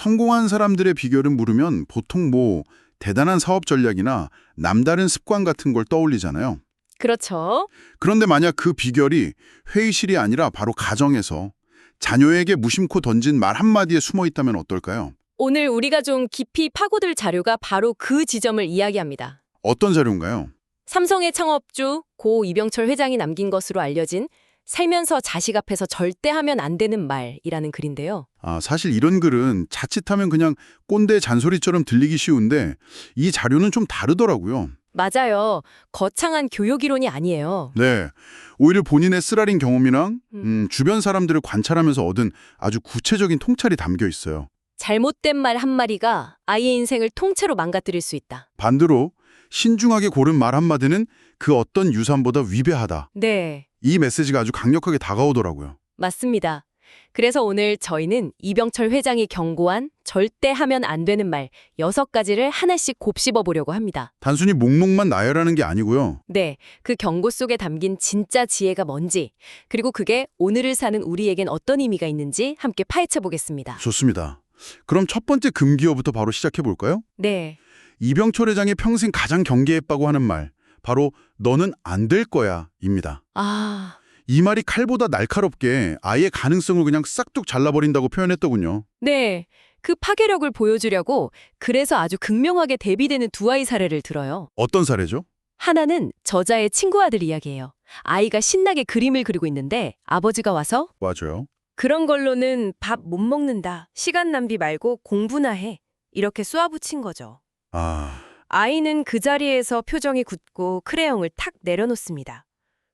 성공한 사람들의 비결은 물으면 보통 뭐 대단한 사업 전략이나 남다른 습관 같은 걸 떠올리잖아요. 그렇죠. 그런데 만약 그 비결이 회의실이 아니라 바로 가정에서 자녀에게 무심코 던진 말 한마디에 숨어 있다면 어떨까요? 오늘 우리가 좀 깊이 파고들 자료가 바로 그 지점을 이야기합니다. 어떤 자료인가요? 삼성의 창업주 고 이병철 회장이 남긴 것으로 알려진 살면서 자식 앞에서 절대 하면 안 되는 말이라는 글인데요. 아, 사실 이런 글은 자칫하면 그냥 꼰대 잔소리처럼 들리기 쉬운데 이 자료는 좀 다르더라고요. 맞아요. 거창한 교육 이론이 아니에요. 네. 오히려 본인의 쓰라린 경험이랑 음, 주변 사람들을 관찰하면서 얻은 아주 구체적인 통찰이 담겨 있어요. 잘못된 말 한마디가 아이의 인생을 통째로 망가뜨릴 수 있다. 반대로 신중하게 고른 말 한마디는 그 어떤 유산보다 위배하다. 네, 이 메시지가 아주 강력하게 다가오더라고요. 맞습니다. 그래서 오늘 저희는 이병철 회장이 경고한 절대 하면 안 되는 말 여섯 가지를 하나씩 곱씹어 보려고 합니다. 단순히 목록만 나열하는 게 아니고요. 네, 그 경고 속에 담긴 진짜 지혜가 뭔지, 그리고 그게 오늘을 사는 우리에겐 어떤 의미가 있는지 함께 파헤쳐 보겠습니다. 좋습니다. 그럼 첫 번째 금기어부터 바로 시작해 볼까요? 네, 이병철 회장이 평생 가장 경계했다고 하는 말, 바로 너는 안 될 거야 입니다. 아, 이 말이 칼보다 날카롭게 아이의 가능성을 그냥 싹둑 잘라버린다고 표현했더군요. 네, 그 파괴력을 보여주려고 그래서 아주 극명하게 대비되는 두 아이 사례를 들어요. 어떤 사례죠? 하나는 저자의 친구 아들 이야기예요. 아이가 신나게 그림을 그리고 있는데 아버지가 와서 맞아요. 그런 걸로는 밥 못 먹는다. 시간 낭비 말고 공부나 해. 이렇게 쏘아붙인 거죠. 아, 아이는 그 자리에서 표정이 굳고 크레용을 탁 내려놓습니다.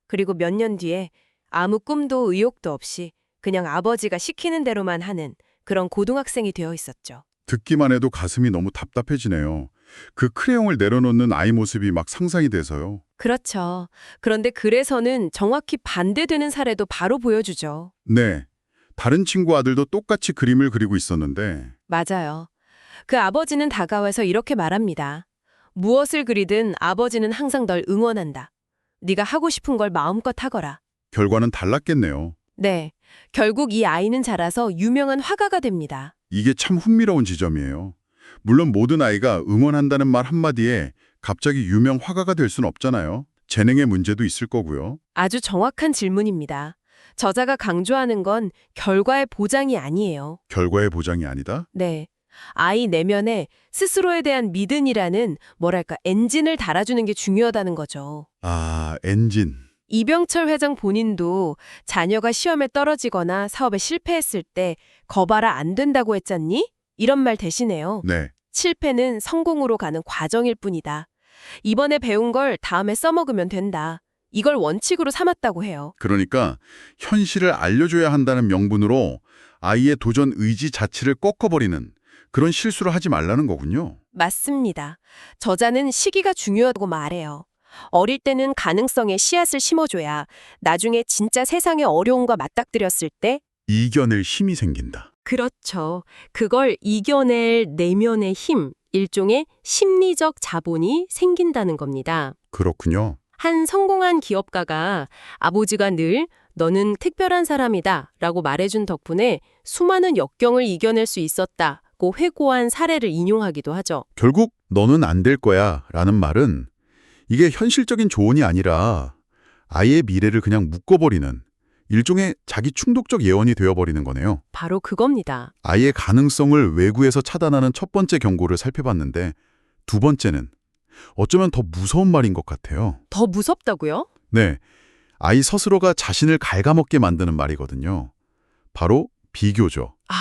그리고 몇 년 뒤에 아무 꿈도 의욕도 없이 그냥 아버지가 시키는 대로만 하는 그런 고등학생이 되어 있었죠. 듣기만 해도 가슴이 너무 답답해지네요. 그 크레용을 내려놓는 아이 모습이 막 상상이 돼서요. 그렇죠. 그런데 그래서는 정확히 반대되는 사례도 바로 보여주죠. 네. 다른 친구 아들도 똑같이 그림을 그리고 있었는데 맞아요. 그 아버지는 다가와서 이렇게 말합니다. 무엇을 그리든 아버지는 항상 널 응원한다. 네가 하고 싶은 걸 마음껏 하거라. 결과는 달랐겠네요. 네. 결국 이 아이는 자라서 유명한 화가가 됩니다. 이게 참 흥미로운 지점이에요. 물론 모든 아이가 응원한다는 말 한마디에 갑자기 유명 화가가 될 순 없잖아요. 재능의 문제도 있을 거고요. 아주 정확한 질문입니다. 저자가 강조하는 건 결과의 보장이 아니에요. 결과의 보장이 아니다? 네. 아이 내면에 스스로에 대한 믿음이라는 뭐랄까 엔진을 달아주는 게 중요하다는 거죠. 아, 엔진. 이병철 회장 본인도 자녀가 시험에 떨어지거나 사업에 실패했을 때 거봐라 안 된다고 했잖니? 이런 말 대신해요. 네. 실패는 성공으로 가는 과정일 뿐이다. 이번에 배운 걸 다음에 써먹으면 된다. 이걸 원칙으로 삼았다고 해요. 그러니까 현실을 알려줘야 한다는 명분으로 아이의 도전 의지 자체를 꺾어버리는 그런 실수를 하지 말라는 거군요. 맞습니다. 저자는 시기가 중요하다고 말해요. 어릴 때는 가능성의 씨앗을 심어줘야 나중에 진짜 세상의 어려움과 맞닥뜨렸을 때 이겨낼 힘이 생긴다. 그렇죠. 그걸 이겨낼 내면의 힘, 일종의 심리적 자본이 생긴다는 겁니다. 그렇군요. 한 성공한 기업가가 아버지가 늘 너는 특별한 사람이다 라고 말해준 덕분에 수많은 역경을 이겨낼 수 있었다 고 회고한 사례를 인용하기도 하죠. 결국 너는 안 될 거야 라는 말은 이게 현실적인 조언이 아니라 아이의 미래를 그냥 묶어버리는 일종의 자기 충독적 예언이 되어버리는 거네요. 바로 그겁니다. 아이의 가능성을 외구에서 차단하는 첫 번째 경고를 살펴봤는데 두 번째는 어쩌면 더 무서운 말인 것 같아요. 더 무섭다고요? 네, 아이 스스로가 자신을 갉아먹게 만드는 말이거든요. 바로 비교죠. 아,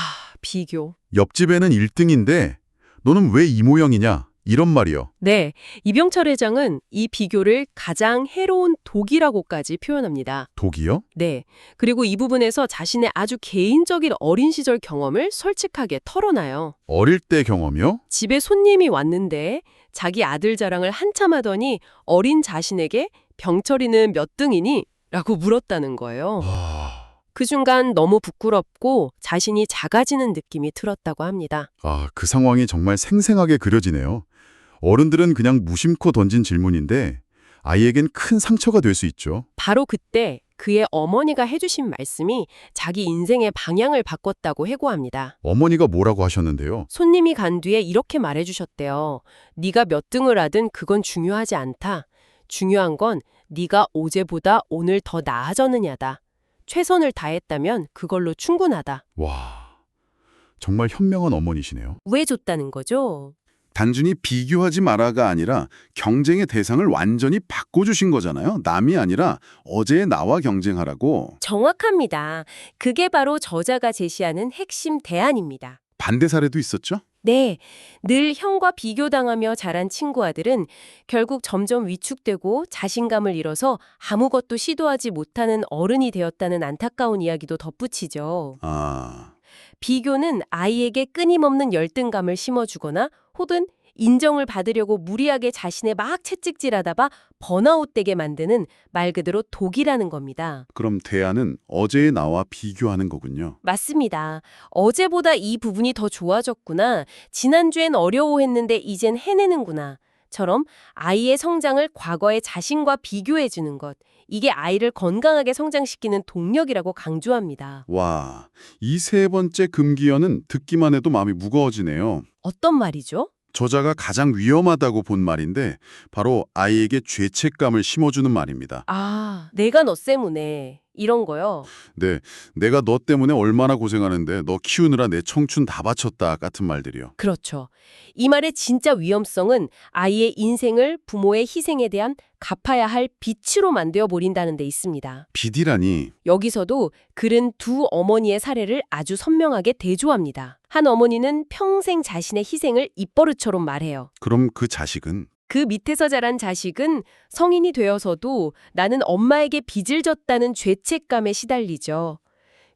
비교. 옆집에는 1등인데 너는 왜 이 모양이냐 이런 말이요. 네, 이병철 회장은 이 비교를 가장 해로운 독이라고까지 표현합니다. 독이요? 네, 그리고 이 부분에서 자신의 아주 개인적인 어린 시절 경험을 솔직하게 털어놔요. 어릴 때 경험이요? 집에 손님이 왔는데 자기 아들 자랑을 한참 하더니 어린 자신에게 병철이는 몇 등이니? 라고 물었다는 거예요. 아, 그 순간 너무 부끄럽고 자신이 작아지는 느낌이 들었다고 합니다. 아, 그 상황이 정말 생생하게 그려지네요. 어른들은 그냥 무심코 던진 질문인데 아이에겐 큰 상처가 될 수 있죠. 바로 그때 그의 어머니가 해주신 말씀이 자기 인생의 방향을 바꿨다고 해고합니다. 어머니가 뭐라고 하셨는데요? 손님이 간 뒤에 이렇게 말해주셨대요. 네가 몇 등을 하든 그건 중요하지 않다. 중요한 건 네가 어제보다 오늘 더 나아졌느냐다. 최선을 다했다면 그걸로 충분하다. 와, 정말 현명한 어머니시네요. 왜 줬다는 거죠? 단순히 비교하지 마라가 아니라 경쟁의 대상을 완전히 바꿔주신 거잖아요. 남이 아니라 어제의 나와 경쟁하라고. 정확합니다. 그게 바로 저자가 제시하는 핵심 대안입니다. 반대 사례도 있었죠? 네, 늘 형과 비교당하며 자란 친구 아들은 결국 점점 위축되고 자신감을 잃어서 아무것도 시도하지 못하는 어른이 되었다는 안타까운 이야기도 덧붙이죠. 아, 비교는 아이에게 끊임없는 열등감을 심어주거나 혹은 인정을 받으려고 무리하게 자신에 막 채찍질하다가 번아웃되게 만드는 말 그대로 독이라는 겁니다. 그럼 대안은 어제의 나와 비교하는 거군요. 맞습니다. 어제보다 이 부분이 더 좋아졌구나. 지난주엔 어려워했는데 이젠 해내는구나. 처럼 아이의 성장을 과거의 자신과 비교해주는 것. 이게 아이를 건강하게 성장시키는 동력이라고 강조합니다. 와, 이 세 번째 금기어는 듣기만 해도 마음이 무거워지네요. 어떤 말이죠? 저자가 가장 위험하다고 본 말인데 바로 아이에게 죄책감을 심어주는 말입니다. 아, 내가 너 때문에 이런 거요. 네, 내가 너 때문에 얼마나 고생하는데 너 키우느라 내 청춘 다 바쳤다 같은 말들이요. 그렇죠. 이 말의 진짜 위험성은 아이의 인생을 부모의 희생에 대한 갚아야 할 빚으로 만들어 버린다는 데 있습니다. 비디라니 여기서도 글은 두 어머니의 사례를 아주 선명하게 대조합니다. 한 어머니는 평생 자신의 희생을 입버릇처럼 말해요. 그럼 그 자식은 그 밑에서 자란 자식은 성인이 되어서도 나는 엄마에게 빚을 졌다는 죄책감에 시달리죠.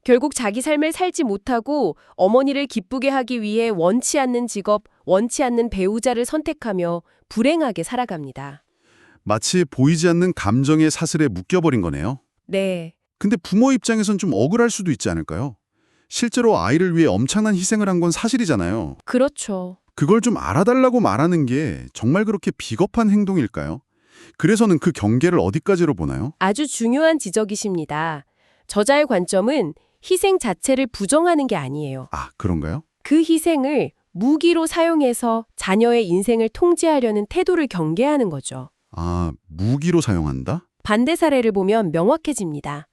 결국 자기 삶을 살지 못하고 어머니를 기쁘게 하기 위해 원치 않는 직업, 원치 않는 배우자를 선택하며 불행하게 살아갑니다. 마치 보이지 않는 감정의 사슬에 묶여버린 거네요. 네. 근데 부모 입장에선 좀 억울할 수도 있지 않을까요? 실제로 아이를 위해 엄청난 희생을 한 건 사실이잖아요. 그렇죠. 그걸 좀 알아달라고 말하는 게 정말 그렇게 비겁한 행동일까요? 그래서는 그 경계를 어디까지로 보나요? 아주 중요한 지적이십니다. 저자의 관점은 희생 자체를 부정하는 게 아니에요. 아, 그런가요? 그 희생을 무기로 사용해서 자녀의 인생을 통제하려는 태도를 경계하는 거죠. 아, 무기로 사용한다? 반대 사례를 보면 명확해집니다.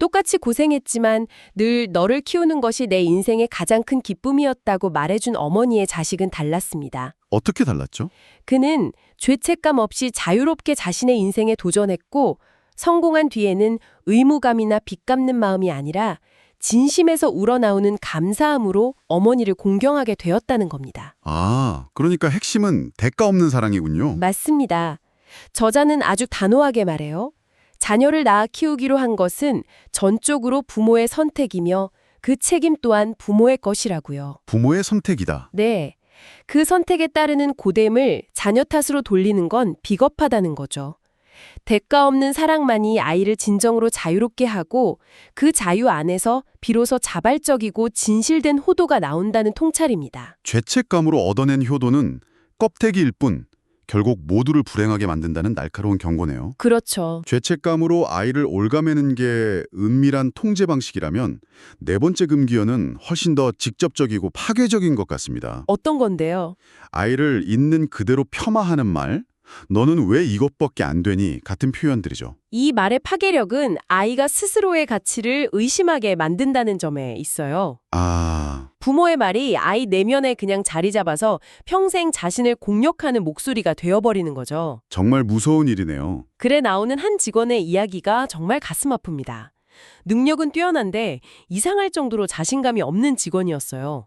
똑같이 고생했지만 늘 너를 키우는 것이 내 인생의 가장 큰 기쁨이었다고 말해준 어머니의 자식은 달랐습니다. 어떻게 달랐죠? 그는 죄책감 없이 자유롭게 자신의 인생에 도전했고 성공한 뒤에는 의무감이나 빚 갚는 마음이 아니라 진심에서 우러나오는 감사함으로 어머니를 공경하게 되었다는 겁니다. 아, 그러니까 핵심은 대가 없는 사랑이군요. 맞습니다. 저자는 아주 단호하게 말해요. 자녀를 낳아 키우기로 한 것은 전적으로 부모의 선택이며 그 책임 또한 부모의 것이라고요. 부모의 선택이다. 네. 그 선택에 따르는 고됨을 자녀 탓으로 돌리는 건 비겁하다는 거죠. 대가 없는 사랑만이 아이를 진정으로 자유롭게 하고 그 자유 안에서 비로소 자발적이고 진실된 호도가 나온다는 통찰입니다. 죄책감으로 얻어낸 효도는 껍데기일 뿐 결국 모두를 불행하게 만든다는 날카로운 경고네요. 그렇죠. 죄책감으로 아이를 올가매는 게 은밀한 통제 방식이라면 네 번째 금기어는 훨씬 더 직접적이고 파괴적인 것 같습니다. 어떤 건데요? 아이를 있는 그대로 폄하하는 말, 너는 왜 이것밖에 안 되니 같은 표현들이죠. 이 말의 파괴력은 아이가 스스로의 가치를 의심하게 만든다는 점에 있어요. 아, 부모의 말이 아이 내면에 그냥 자리 잡아서 평생 자신을 공격하는 목소리가 되어버리는 거죠. 정말 무서운 일이네요. 글에 나오는 한 직원의 이야기가 정말 가슴 아픕니다. 능력은 뛰어난데 이상할 정도로 자신감이 없는 직원이었어요.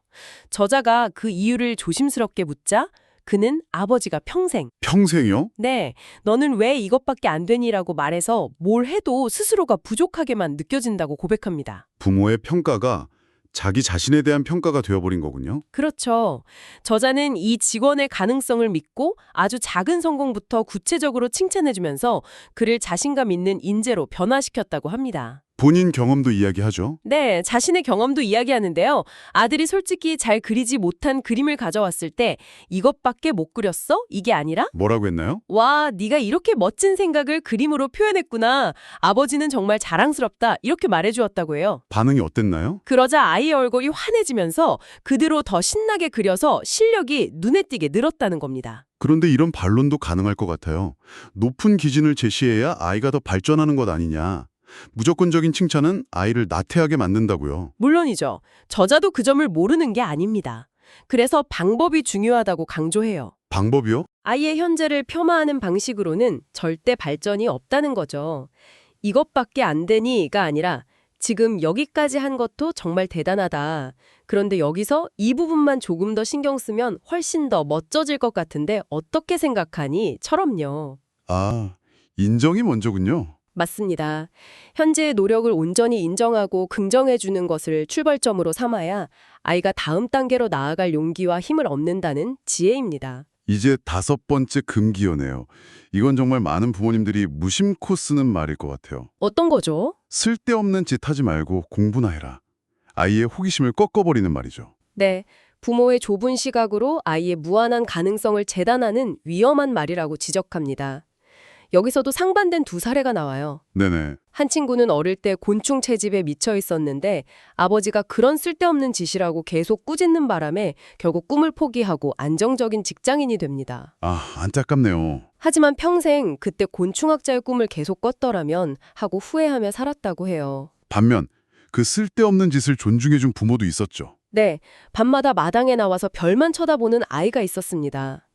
저자가 그 이유를 조심스럽게 묻자 그는 아버지가 평생 평생이요? 네, 너는 왜 이것밖에 안 되니라고 말해서 뭘 해도 스스로가 부족하게만 느껴진다고 고백합니다. 부모의 평가가 자기 자신에 대한 평가가 되어버린 거군요. 그렇죠. 저자는 이 직원의 가능성을 믿고 아주 작은 성공부터 구체적으로 칭찬해주면서 그를 자신감 있는 인재로 변화시켰다고 합니다. 본인 경험도 이야기하죠. 네, 자신의 경험도 이야기하는데요. 아들이 솔직히 잘 그리지 못한 그림을 가져왔을 때 이것밖에 못 그렸어? 이게 아니라 뭐라고 했나요? 와, 네가 이렇게 멋진 생각을 그림으로 표현했구나. 아버지는 정말 자랑스럽다. 이렇게 말해주었다고 해요. 반응이 어땠나요? 그러자 아이의 얼굴이 환해지면서 그대로 더 신나게 그려서 실력이 눈에 띄게 늘었다는 겁니다. 그런데 이런 반론도 가능할 것 같아요. 높은 기준을 제시해야 아이가 더 발전하는 것 아니냐. 무조건적인 칭찬은 아이를 나태하게 만든다고요. 물론이죠. 저자도 그 점을 모르는 게 아닙니다. 그래서 방법이 중요하다고 강조해요. 방법이요? 아이의 현재를 폄하하는 방식으로는 절대 발전이 없다는 거죠. 이것밖에 안 되니가 아니라 지금 여기까지 한 것도 정말 대단하다. 그런데 여기서 이 부분만 조금 더 신경 쓰면 훨씬 더 멋져질 것 같은데 어떻게 생각하니? 처럼요. 아, 인정이 먼저군요. 맞습니다. 현재의 노력을 온전히 인정하고 긍정해주는 것을 출발점으로 삼아야 아이가 다음 단계로 나아갈 용기와 힘을 얻는다는 지혜입니다. 이제 다섯 번째 금기어네요. 이건 정말 많은 부모님들이 무심코 쓰는 말일 것 같아요. 어떤 거죠? 쓸데없는 짓 하지 말고 공부나 해라. 아이의 호기심을 꺾어버리는 말이죠. 네. 부모의 좁은 시각으로 아이의 무한한 가능성을 재단하는 위험한 말이라고 지적합니다. 여기서도 상반된 두 사례가 나와요. 네네. 한 친구는 어릴 때 곤충 채집에 미쳐 있었는데 아버지가 그런 쓸데없는 짓이라고 계속 꾸짖는 바람에 결국 꿈을 포기하고 안정적인 직장인이 됩니다. 아, 안타깝네요. 하지만 평생 그때 곤충학자의 꿈을 계속 꿨더라면 하고 후회하며 살았다고 해요. 반면 그 쓸데없는 짓을 존중해준 부모도 있었죠. 네, 밤마다 마당에 나와서 별만 쳐다보는 아이가 있었습니다.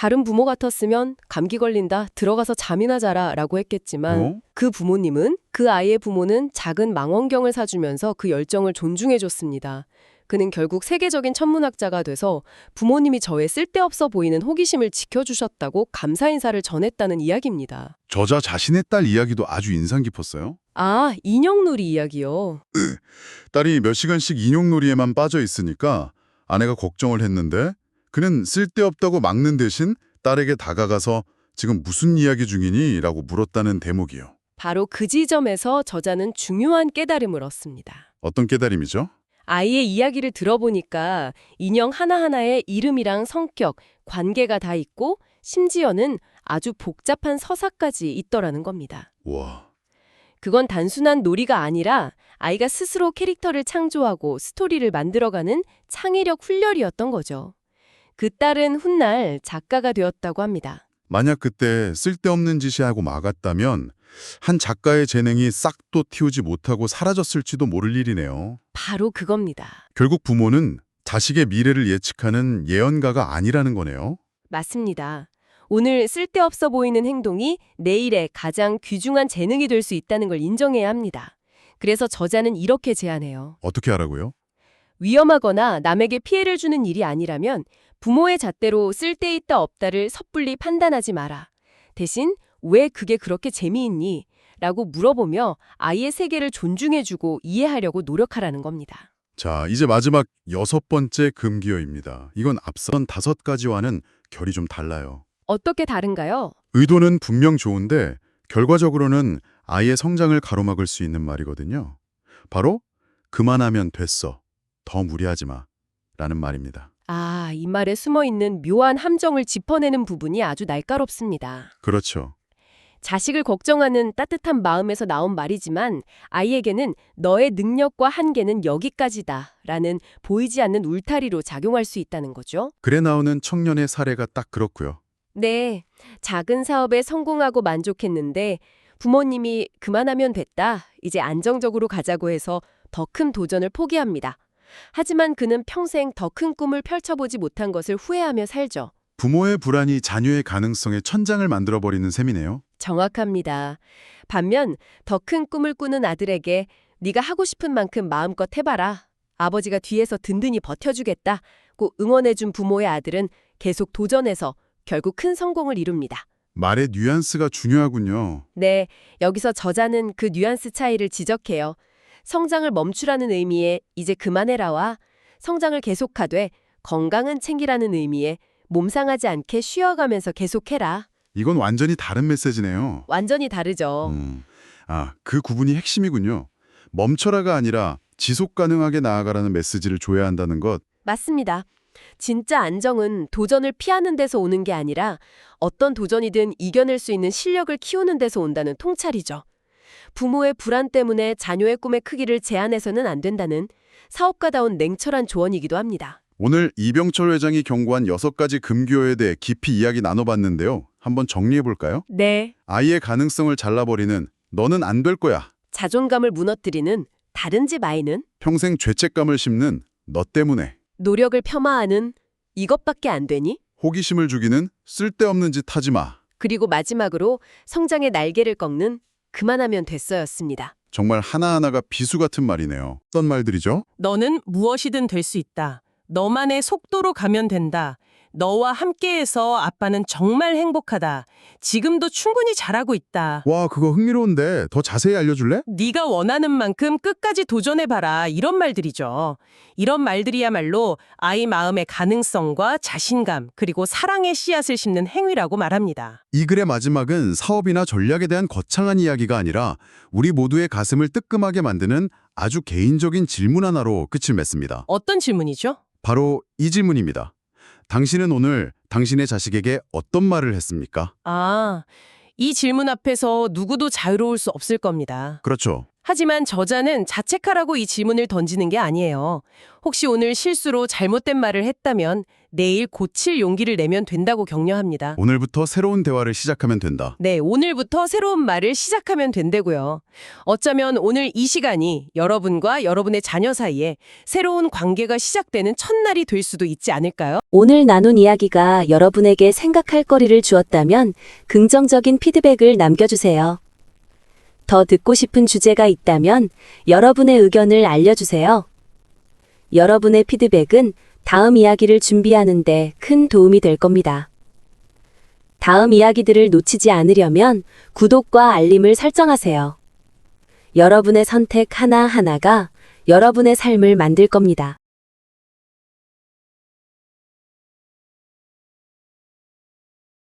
다른 부모 같았으면 감기 걸린다, 들어가서 잠이나 자라 라고 했겠지만 어? 그 부모님은 그 아이의 부모는 작은 망원경을 사주면서 그 열정을 존중해줬습니다. 그는 결국 세계적인 천문학자가 돼서 부모님이 저의 쓸데없어 보이는 호기심을 지켜주셨다고 감사 인사를 전했다는 이야기입니다. 저자 자신의 딸 이야기도 아주 인상 깊었어요. 아, 인형놀이 이야기요. 딸이 몇 시간씩 인형놀이에만 빠져 있으니까 아내가 걱정을 했는데 그는 쓸데없다고 막는 대신 딸에게 다가가서 지금 무슨 이야기 중이니? 라고 물었다는 대목이요. 바로 그 지점에서 저자는 중요한 깨달음을 얻습니다. 어떤 깨달음이죠? 아이의 이야기를 들어보니까 인형 하나하나에 이름이랑 성격, 관계가 다 있고 심지어는 아주 복잡한 서사까지 있더라는 겁니다. 와, 그건 단순한 놀이가 아니라 아이가 스스로 캐릭터를 창조하고 스토리를 만들어가는 창의력 훈련이었던 거죠. 그 딸은 훗날 작가가 되었다고 합니다. 만약 그때 쓸데없는 짓이 하고 막았다면 한 작가의 재능이 싹도 틔우지 못하고 사라졌을지도 모를 일이네요. 바로 그겁니다. 결국 부모는 자식의 미래를 예측하는 예언가가 아니라는 거네요. 맞습니다. 오늘 쓸데없어 보이는 행동이 내일의 가장 귀중한 재능이 될 수 있다는 걸 인정해야 합니다. 그래서 저자는 이렇게 제안해요. 어떻게 하라고요? 위험하거나 남에게 피해를 주는 일이 아니라면 부모의 잣대로 쓸데있다 없다를 섣불리 판단하지 마라. 대신 왜 그게 그렇게 재미있니? 라고 물어보며 아이의 세계를 존중해주고 이해하려고 노력하라는 겁니다. 자, 이제 마지막 여섯 번째 금기어입니다. 이건 앞선 다섯 가지와는 결이 좀 달라요. 어떻게 다른가요? 의도는 분명 좋은데 결과적으로는 아이의 성장을 가로막을 수 있는 말이거든요. 바로 그만하면 됐어. 더 무리하지 마. 라는 말입니다. 아, 이 말에 숨어 있는 묘한 함정을 짚어내는 부분이 아주 날카롭습니다. 그렇죠. 자식을 걱정하는 따뜻한 마음에서 나온 말이지만 아이에게는 너의 능력과 한계는 여기까지다 라는 보이지 않는 울타리로 작용할 수 있다는 거죠. 글에 나오는 청년의 사례가 딱 그렇고요. 네, 작은 사업에 성공하고 만족했는데 부모님이 그만하면 됐다, 이제 안정적으로 가자고 해서 더 큰 도전을 포기합니다. 하지만 그는 평생 더 큰 꿈을 펼쳐보지 못한 것을 후회하며 살죠. 부모의 불안이 자녀의 가능성에 천장을 만들어버리는 셈이네요. 정확합니다. 반면 더 큰 꿈을 꾸는 아들에게 네가 하고 싶은 만큼 마음껏 해봐라. 아버지가 뒤에서 든든히 버텨주겠다고 응원해준 부모의 아들은 계속 도전해서 결국 큰 성공을 이룹니다. 말의 뉘앙스가 중요하군요. 네, 여기서 저자는 그 뉘앙스 차이를 지적해요. 성장을 멈추라는 의미의 이제 그만해라와 성장을 계속하되 건강은 챙기라는 의미의 몸 상하지 않게 쉬어가면서 계속해라. 이건 완전히 다른 메시지네요. 완전히 다르죠. 음, 아, 그 구분이 핵심이군요. 멈춰라가 아니라 지속 가능하게 나아가라는 메시지를 줘야 한다는 것. 맞습니다. 진짜 안정은 도전을 피하는 데서 오는 게 아니라 어떤 도전이든 이겨낼 수 있는 실력을 키우는 데서 온다는 통찰이죠. 부모의 불안 때문에 자녀의 꿈의 크기를 제한해서는 안 된다는 사업가다운 냉철한 조언이기도 합니다. 오늘 이병철 회장이 경고한 여섯 가지 금기어에 대해 깊이 이야기 나눠봤는데요. 한번 정리해 볼까요? 네. 아이의 가능성을 잘라버리는 너는 안 될 거야. 자존감을 무너뜨리는 다른 집 아이는 평생 죄책감을 심는 너 때문에. 노력을 폄하하는 이것밖에 안 되니? 호기심을 죽이는 쓸데없는 짓 하지 마. 그리고 마지막으로 성장의 날개를 꺾는 그만하면 됐어였습니다. 정말 하나하나가 비수 같은 말이네요. 어떤 말들이죠? 너는 무엇이든 될 수 있다. 너만의 속도로 가면 된다. 너와 함께해서 아빠는 정말 행복하다. 지금도 충분히 잘하고 있다. 와, 그거 흥미로운데 더 자세히 알려줄래? 네가 원하는 만큼 끝까지 도전해봐라. 이런 말들이죠. 이런 말들이야말로 아이 마음의 가능성과 자신감 그리고 사랑의 씨앗을 심는 행위라고 말합니다. 이 글의 마지막은 사업이나 전략에 대한 거창한 이야기가 아니라 우리 모두의 가슴을 뜨끔하게 만드는 아주 개인적인 질문 하나로 끝을 맺습니다. 어떤 질문이죠? 바로 이 질문입니다. 당신은 오늘 당신의 자식에게 어떤 말을 했습니까? 아, 이 질문 앞에서 누구도 자유로울 수 없을 겁니다. 그렇죠. 하지만 저자는 자책하라고 이 질문을 던지는 게 아니에요. 혹시 오늘 실수로 잘못된 말을 했다면 내일 고칠 용기를 내면 된다고 격려합니다. 오늘부터 새로운 대화를 시작하면 된다. 네, 오늘부터 새로운 말을 시작하면 된다고요. 어쩌면 오늘 이 시간이 여러분과 여러분의 자녀 사이에 새로운 관계가 시작되는 첫날이 될 수도 있지 않을까요? 오늘 나눈 이야기가 여러분에게 생각할 거리를 주었다면 긍정적인 피드백을 남겨주세요. 더 듣고 싶은 주제가 있다면 여러분의 의견을 알려주세요. 여러분의 피드백은 다음 이야기를 준비하는데 큰 도움이 될 겁니다. 다음 이야기들을 놓치지 않으려면 구독과 알림을 설정하세요. 여러분의 선택 하나하나가 여러분의 삶을 만들 겁니다.